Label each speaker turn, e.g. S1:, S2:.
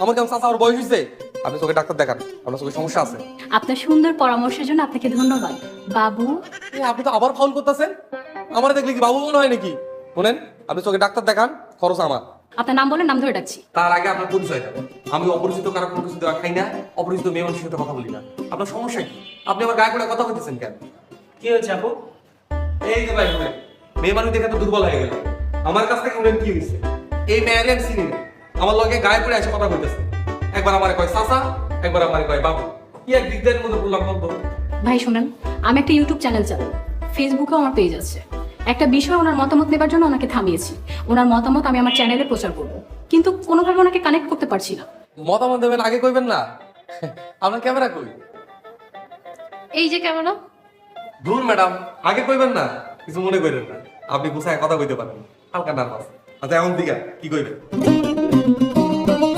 S1: আমার কেমন চাচা আমার বয়স হয়েছে আপনি চোখে ডাক্তার দেখান আপনার চোখে সমস্যা আছে।
S2: আপনার সুন্দর পরামর্শের জন্য আপনাকে ধন্যবাদ। বাবু?
S1: এ, আপনি তো আবার ফাউল করতেছেন? আমার দেখলে কি বাবু মনে হয় নাকি? শোনেন আপনি চোখে ডাক্তার দেখান খরচ আমার।
S2: আপনার নাম বলে নাম ধরে ডাকছি।
S1: তার আগে আপনার পরিচয় দেন। আমি অপরিচিত কারও কোনো কিছু দেওয়া খাই না অপরিচিত মেয়ে মানুষের সাথে কথা বলি না। আপনার সমস্যা কি? আপনি আমার গায়ে পড়ে কথা বলতেছেন কেন?
S3: কি হয়েছে আপু?
S1: এই যে ভাই মেয়ে মানুষ দেখে তো দুর্বল হয়ে গেল। আমার কাছ থেকে শুনেন কি হয়েছে এই মেয়ের আমি চিনি না আমার লগে গায়ে পড়ে এসে কথা বলতেছে একবার আমার কয় চাচা একবার আমার কয় বাবু। কি এক দিকদের মধ্যে বললাম বন্ধু।
S2: ভাই শুনেন আমি একটা ইউটিউব চ্যানেল চালাই ফেসবুকেও আমার পেজ আছে। একটা বিষয় ওনার মতামত নেবার জন্য ওনাকে থামিয়েছি। ওনার মতামত আমি আমার চ্যানেলে প্রচার করব। কিন্তু কোনোভাবে ওনাকে কানেক্ট করতে পারছি না।
S1: মতামত দেবেন আগে কইবেন না। আপনার ক্যামেরা কই?
S2: এই যে ক্যামেরা
S1: দূর ম্যাডাম আগে কইবেন না। কিছু মনে করেন না। আপনি গুছায় কথা কইতে পারেন। হালকা নার্ভাস আচ্ছা এমন দিকে কি কইবেন? thank you.